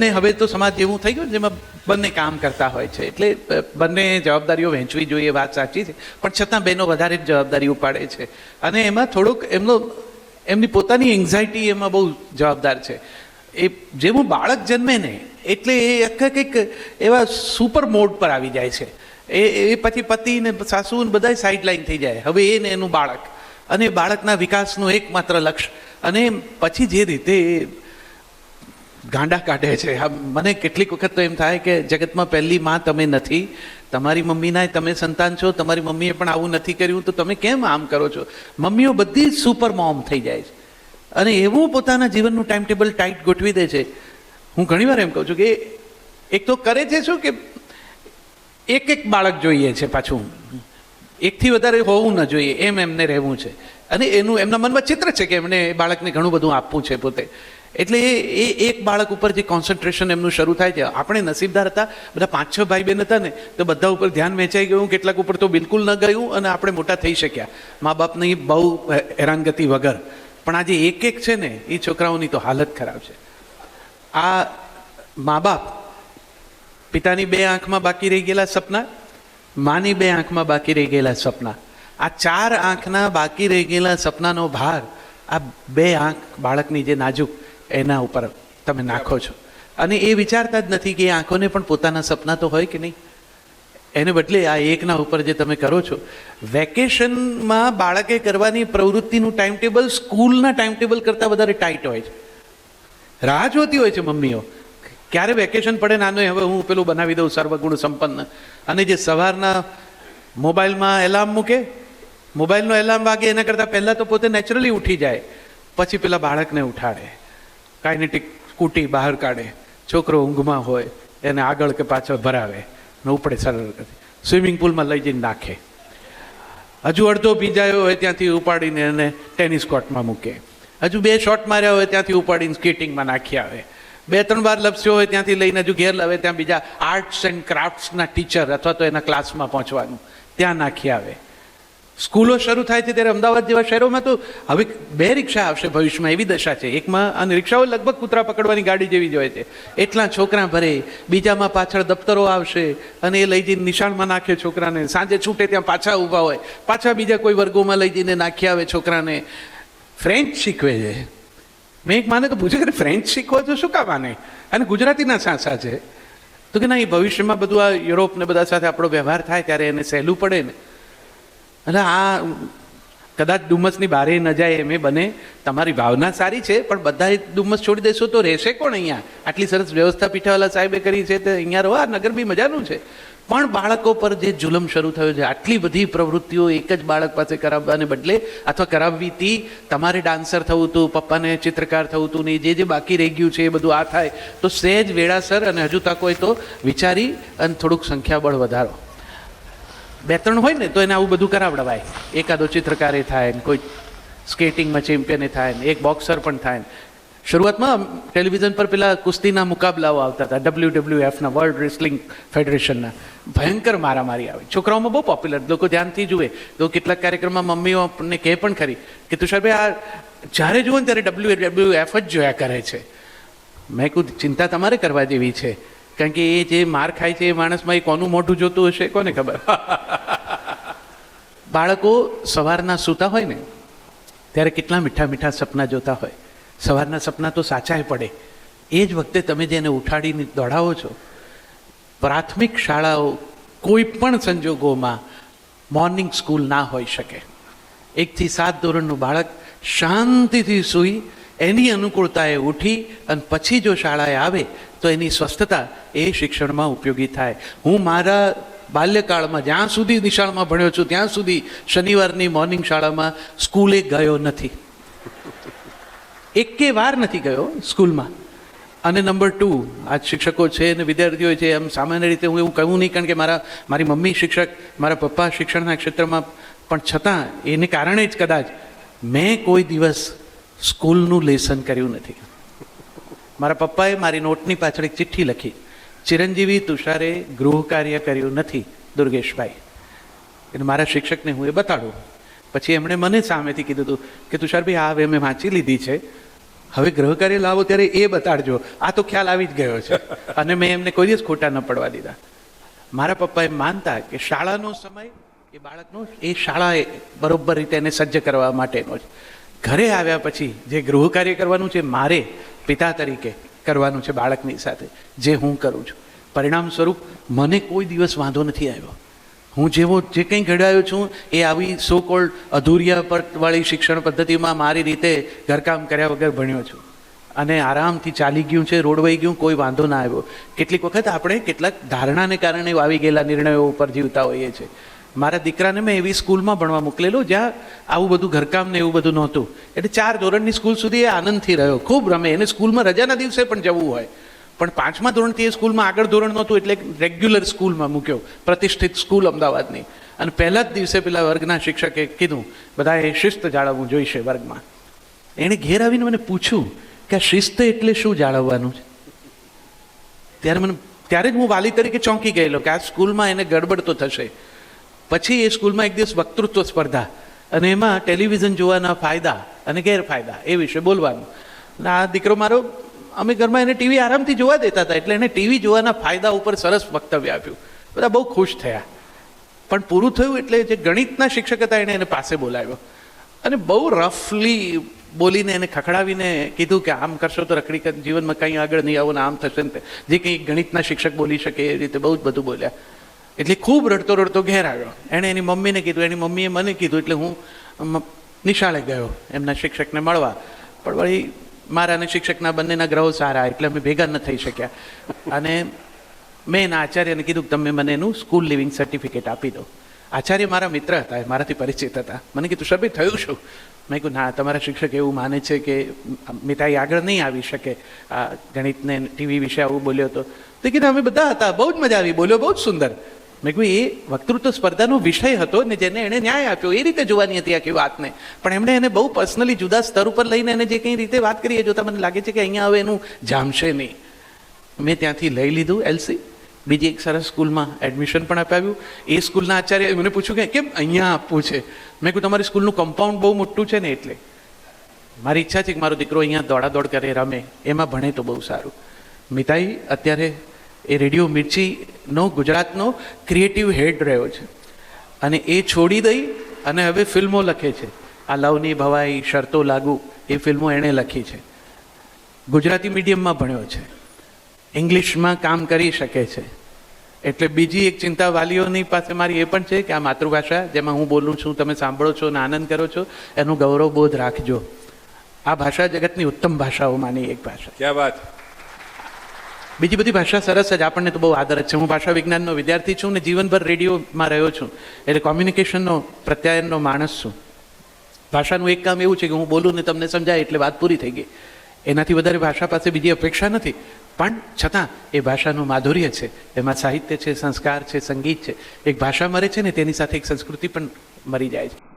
ને હવે તો સમાજ એવું થઈ ગયું જેમાં બંને કામ કરતા હોય છે. એટલે બંને જવાબદારીઓ વહેંચવી જોઈએ વાત સાચી છે. પણ છતાં બહેનો વધારે જ જવાબદારી ઉપાડે છે. અને એમાં થોડુંક એમનો, એમની પોતાની એન્ઝાયટી એમાં બહુ જવાબદાર છે. એ જેવું બાળક જન્મે ને, એટલે એ આખા કંઈક એવા સુપર મોડ પર આવી જાય છે. એ એ પછી પતિ ને સાસુ ને બધા સાઈડ લાઈન થઈ જાય. હવે એ ને એનું બાળક. અને બાળકના વિકાસનું એકમાત્ર લક્ષ્ય. અને પછી જે રીતે ગાંડા કાઢે છે. હા, મને કેટલીક વખત તો એમ થાય કે જગતમાં પહેલી માં તમે નથી તમારી મમ્મીના તમે સંતાન છો તમારી મમ્મીએ પણ આવું નથી કર્યું તો તમે કેમ આમ કરો છો? મમ્મીઓ બધી જ સુપર મોમ થઈ જાય છે. અને એવું પોતાના જીવનનું ટાઈમ ટેબલ ટાઈટ ગોઠવી દે છે. હું ઘણીવાર એમ કહું છું કે એક તો કરે છે શું કે એક એક બાળક જોઈએ છે પાછું. એકથી વધારે હોવું ન જોઈએ એમ એમને રહેવું છે. અને એનું એમના મનમાં ચિત્ર છે કે એમને બાળકને ઘણું બધું આપવું છે પોતે. એટલે એ એક બાળક ઉપર જે કોન્સન્ટ્રેશન એમનું શરૂ થાય છે, આપણે નસીબદાર હતા, બધા પાંચ છ ભાઈ બહેન હતા ને, તો બધા ઉપર ધ્યાન વેચાઈ ગયું, કેટલાક ઉપર તો બિલકુલ ન ગયું અને આપણે મોટા થઈ શક્યા. મા બાપની બહુ હેરાનગતિ વગર. પણ આજે એક એક છે ને, એ છોકરાઓની તો હાલત ખરાબ છે. આ મા બાપ પિતાની બે આંખમાં બાકી રહી ગયેલા સપના, માની બે આંખમાં બાકી રહી ગયેલા સપના. આ ચાર આંખના બાકી રહી ગયેલા સપનાનો ભાર, આ બે આંખ બાળકની જે નાજુક એના ઉપર તમે નાખો છો. અને એ વિચારતા જ નથી કે એ આંખોને પણ પોતાના સપના તો હોય કે નહીં. એને બદલે આ એકના ઉપર જે તમે કરો છો, વેકેશનમાં બાળકે કરવાની પ્રવૃત્તિનું ટાઈમ ટેબલ સ્કૂલના ટાઈમ ટેબલ કરતાં વધારે ટાઈટ હોય છે. રાહ જોતી હોય છે મમ્મીઓ, ક્યારે વેકેશન પડે નાનો, હવે હું પેલું બનાવી દઉં સર્વગુણ સંપન્ન. અને જે સવારના મોબાઈલમાં એલાર્મ મૂકે, મોબાઈલનો એલાર્મ વાગે એના કરતાં પહેલાં તો પોતે નેચરલી ઉઠી જાય. પછી પેલા બાળકને ઉઠાડે. કાઇનેટિક સ્કૂટી બહાર કાઢે, છોકરો ઊંઘમાં હોય, એને આગળ કે પાછળ ભરાવે, ને ઉપડે સરળ સ્વિમિંગ પુલમાં લઈ જઈને નાખે. હજુ અડધો ભીજાયો હોય ત્યાંથી ઉપાડીને એને ટેનિસ કોર્ટમાં મૂકે. હજુ બે શોટ માર્યા હોય ત્યાંથી ઉપાડીને સ્કેટિંગમાં નાખી આવે. બે ત્રણ વાર લપસ્યો હોય ત્યાંથી લઈને હજુ ઘેર લાવે, ત્યાં બીજા આર્ટ્સ એન્ડ ક્રાફ્ટ્સના ટીચર અથવા તો એના ક્લાસમાં પહોંચવાનું. ત્યાં નાખી આવે. સ્કૂલો શરૂ થાય છે ત્યારે અમદાવાદ જેવા શહેરોમાં તો હવે બે રિક્ષા આવશે ભવિષ્યમાં, એવી દશા છે. એકમાં અને રિક્ષાઓ લગભગ કૂતરા પકડવાની ગાડી જેવી જ હોય છે. એટલા છોકરા ભરે, બીજામાં પાછળ દફતરો આવશે અને એ લઈ જઈને નિશાળમાં નાખે છોકરાને. સાંજે છૂટે ત્યાં પાછા ઊભા હોય. પાછા બીજા કોઈ વર્ગોમાં લઈ જઈને નાખી આવે છોકરાને. ફ્રેન્ચ શીખવે છે. મેં એક માને તો પૂછ્યું કે ફ્રેન્ચ શીખવો તો શું કામ આને? અને ગુજરાતીના સાંસા છે. તો કે, ના, એ ભવિષ્યમાં બધું આ યુરોપ ને બધા સાથે આપણો વ્યવહાર થાય ત્યારે એને સહેલું પડે ને. એટલે આ કદાચ ડુમસની બારે ન જાય એમ એ બને. તમારી ભાવના સારી છે, પણ બધા ડુમસ છોડી દેશો તો રહેશે કોણ અહીંયા? આટલી સરસ વ્યવસ્થા પીઠાવાલા સાહેબે કરી છે તો અહીંયા રહો, આ નગર બી મજાનું છે. પણ બાળકો પર જે જુલમ શરૂ થયો છે, આટલી બધી પ્રવૃત્તિઓ એક જ બાળક પાસે કરાવવાને બદલે અથવા કરાવવી હતી તમારે ડાન્સર થવું હતું પપ્પાને ચિત્રકાર થવું હતું ને જે જે બાકી રહી ગયું છે એ બધું આ થાય. તો સહેજ વેળાસર અને હજુ તક હોય તો વિચારી અને થોડુંક સંખ્યાબળ વધારો. બે ત્રણ હોય ને, તો એને આવું બધું કરાવડવાય. એકાદો ચિત્રકારે થાય ને, કોઈ સ્કેટિંગમાં ચેમ્પિયન થાય ને, એક બોક્સર પણ થાય ને. શરૂઆતમાં ટેલિવિઝન પર પેલા કુસ્તીના મુકાબલાઓ આવતા હતા, ડબલ્યુ ડબલ્યુ એફના, વર્લ્ડ રેસલિંગ ફેડરેશનના. ભયંકર મારામારી આવે. છોકરાઓમાં બહુ પોપ્યુલર, લોકો ધ્યાનથી જુએ. તો કેટલાક કાર્યક્રમમાં મમ્મીઓ આપણને કહે પણ ખરી કે, તુષારભાઈ, આ જ્યારે જુઓ ને, ત્યારે ડબલ્યુ ડબલ્યુ એફ જ જોયા કરે છે. મેં કહું ચિંતા તમારે કરવા જેવી છે. કારણ કે એ જે માર ખાય છે એ માણસમાં એ કોનું મોઢું જોતું હશે? કોને ખબર? બાળકો સવારના સૂતા હોય ને, ત્યારે કેટલા મીઠા મીઠા સપના જોતા હોય. સવારના સપના તો સાચાય પડે. એ જ વખતે તમે જેને ઉઠાડીને દોડાવો છો, પ્રાથમિક શાળાઓ કોઈ પણ સંજોગોમાં મોર્નિંગ સ્કૂલ ના હોઈ શકે. એકથી સાત ધોરણનું બાળક શાંતિથી સૂઈ, એની અનુકૂળતાએ ઉઠી અને પછી જો શાળાએ આવે તો એની સ્વસ્થતા એ શિક્ષણમાં ઉપયોગી થાય. હું મારા બાલ્યકાળમાં જ્યાં સુધી નિશાળમાં ભણ્યો છું, ત્યાં સુધી શનિવારની મોર્નિંગ શાળામાં સ્કૂલે ગયો નથી. એકે વાર નથી ગયો સ્કૂલમાં. અને નંબર ટુ આજ શિક્ષકો છે અને વિદ્યાર્થીઓ છે, એમ સામાન્ય રીતે હું એવું કહું નહીં, કારણ કે મારા, મારી મમ્મી શિક્ષક, મારા પપ્પા શિક્ષણના ક્ષેત્રમાં, પણ છતાં એને કારણે જ કદાચ મેં કોઈ દિવસ સ્કૂલનું લેસન કર્યું નથી. મારા પપ્પાએ મારી નોટની પાછળ એક ચિઠ્ઠી લખી. ચિરંજીવી તુષારે ગૃહ કાર્ય કર્યું નથી, દુર્ગેશભાઈ. એટલે મારા શિક્ષકને હું એ બતાડું. પછી એમણે મને સામેથી કીધું હતું કે, તુષારભાઈ, આ હવે મેં વાંચી લીધી છે. હવે ગ્રહ કાર્ય લાવો ત્યારે એ બતાડજો. આ તો ખ્યાલ આવી જ ગયો છે. અને મેં એમને કોઈ દિવસ ખોટા ન પડવા દીધા. મારા પપ્પા એમ માનતા કે શાળાનો સમય એ બાળકનો, એ શાળાએ બરોબર રીતે એને સજ્જ કરવા માટેનો છે. ઘરે આવ્યા પછી જે ગૃહ કાર્ય કરવાનું છે, મારે પિતા તરીકે કરવાનું છે બાળકની સાથે, જે હું કરું છું. પરિણામ સ્વરૂપ મને કોઈ દિવસ વાંધો નથી આવ્યો. હું જેવો જે કંઈ ઘડાયો છું, એ આવી સો કોલ્ડ અધૂરિયા પર વાળી શિક્ષણ પદ્ધતિમાં મારી રીતે ઘરકામ કર્યા વગર ભણ્યો છું. અને આરામથી ચાલી ગયું છે, રોડવાઈ ગયું, કોઈ વાંધો ના આવ્યો. કેટલીક વખત આપણે કેટલાક ધારણાને કારણે આવી ગયેલા નિર્ણયો ઉપર જીવતા હોઈએ છીએ. મારા દીકરાને મેં એવી સ્કૂલમાં ભણવા મોકલેલો જ્યાં આવું બધું ઘરકામ ને એવું બધું નહોતું. એટલે ચાર ધોરણની સ્કૂલ સુધી એ આનંદથી રહ્યો. ખૂબ રમે. એને સ્કૂલમાં રજાના દિવસે પણ જવું હોય. પણ પાંચમા ધોરણથી એ સ્કૂલમાં આગળ ધોરણ નહોતું, એટલે રેગ્યુલર સ્કૂલમાં મૂક્યો. પ્રતિષ્ઠિત સ્કૂલ અમદાવાદની. અને પહેલા જ દિવસે પેલા વર્ગના શિક્ષકે કીધું, બધાએ શિસ્ત જાળવવું જોઈશે વર્ગમાં. એણે ઘેર આવીને મને પૂછ્યું કે આ શિસ્ત એટલે શું જાળવવાનું છે? ત્યારે મને, ત્યારે જ હું વાલી તરીકે ચોંકી ગયેલો કે આ સ્કૂલમાં એને ગડબડ તો થશે. પછી એ સ્કૂલમાં એક દિવસ વક્તૃત્વ સ્પર્ધા. અને એમાં ટેલિવિઝન જોવાના ફાયદા અને ગેરફાયદા એ વિશે બોલવાનું. અને આ દીકરો મારો, અમે ઘરમાં એને ટીવી આરામથી જોવા દેતા હતા, એટલે એને ટીવી જોવાના ફાયદા ઉપર સરસ વક્તવ્ય આપ્યું. બધા બહુ ખુશ થયા. પણ પૂરું થયું એટલે જે ગણિતના શિક્ષક હતા એણે એને પાસે બોલાવ્યો. અને બહુ રફલી બોલીને એને ખખડાવીને કીધું કે આમ કરશો તો રખડી જીવનમાં કંઈ આગળ નહીં આવો ને આમ થશે ને જે કંઈ ગણિતના શિક્ષક બોલી શકે એ રીતે બહુ જ બધું બોલ્યા. એટલે ખૂબ રડતો રડતો ઘેર આવ્યો. એણે એની મમ્મીને કીધું, એની મમ્મીએ મને કીધું, એટલે હું નિશાળે ગયો એમના શિક્ષકને મળવા. પણ વળી મારા અને શિક્ષકના બંનેના ગ્રહો સારા, એટલે અમે ભેગા ન થઈ શક્યા. અને મેં એના આચાર્યને કીધું કે તમે મને એનું સ્કૂલ લિવિંગ સર્ટિફિકેટ આપી દો. આચાર્ય મારા મિત્ર હતા, એ મારાથી પરિચિત હતા. મને કીધું સભી થયું શું? મેં કીધું, ના, તમારા શિક્ષક એવું માને છે કે મિતાઈ આગળ નહીં આવી શકે. આ ગણિતને ટીવી વિશે આવું બોલ્યો હતો તો કીધું, અમે બધા હતા, બહુ જ મજા આવી, બોલ્યો બહુ જ સુંદર. મેં કહ્યું, એ વક્તૃત્વ સ્પર્ધાનો વિષય હતો ને જેને એણે ન્યાય આપ્યો, એ રીતે જોવાની હતી આખી વાતને. પણ એમણે એને બહુ પર્સનલી જુદા સ્તર ઉપર લઈને એને જે કંઈ રીતે વાત કરી, એ જોતા મને લાગે છે કે અહીંયા હવે એનું જામશે નહીં. મેં ત્યાંથી લઈ લીધું એલસી બીજી એક સરસ સ્કૂલમાં એડમિશન પણ અપાવ્યું. એ સ્કૂલના આચાર્ય મને પૂછ્યું કે, કેમ અહીંયા આપવું છે? મેં કહ્યું, તમારી સ્કૂલનું કમ્પાઉન્ડ બહુ મોટું છે ને એટલે. મારી ઈચ્છા છે કે મારો દીકરો અહીંયા દોડાદોડ કરે, રમે. એમાં ભણે તો બહુ સારું. મિતાઈ, અત્યારે એ રેડિયો મિર્ચીનો ગુજરાતનો ક્રિએટિવ હેડ રહ્યો છે. અને એ છોડી દઈ અને હવે ફિલ્મો લખે છે. આ લવની ભવાઈ, શરતો લાગુ, એ ફિલ્મો એણે લખી છે. ગુજરાતી મીડિયમમાં ભણ્યો છે. ઇંગ્લિશમાં કામ કરી શકે છે. એટલે બીજી એક ચિંતા વાલીઓની પાસે મારી એ પણ છે કે આ માતૃભાષા, જેમાં હું બોલું છું, તમે સાંભળો છો અને આનંદ કરો છો, એનું ગૌરવબોધ રાખજો. આ ભાષા જગતની ઉત્તમ ભાષાઓમાંની એક ભાષા ક્યાં વાત? બીજી બધી ભાષા સરસ જ આપણને તો બહુ આદર જ છે. હું ભાષા વિજ્ઞાનનો વિદ્યાર્થી છું ને જીવનભર રેડિયોમાં રહ્યો છું. એટલે કોમ્યુનિકેશનનો પ્રત્યાયનનો માણસ છું. ભાષાનું એક કામ એવું છે કે હું બોલું ને તમને સમજાય એટલે વાત પૂરી થઈ ગઈ. એનાથી વધારે ભાષા પાસે બીજી અપેક્ષા નથી. પણ છતાં એ ભાષાનું માધુર્ય છે. એમાં સાહિત્ય છે, સંસ્કાર છે, સંગીત છે. એક ભાષા મરે છે ને તેની સાથે એક સંસ્કૃતિ પણ મરી જાય છે.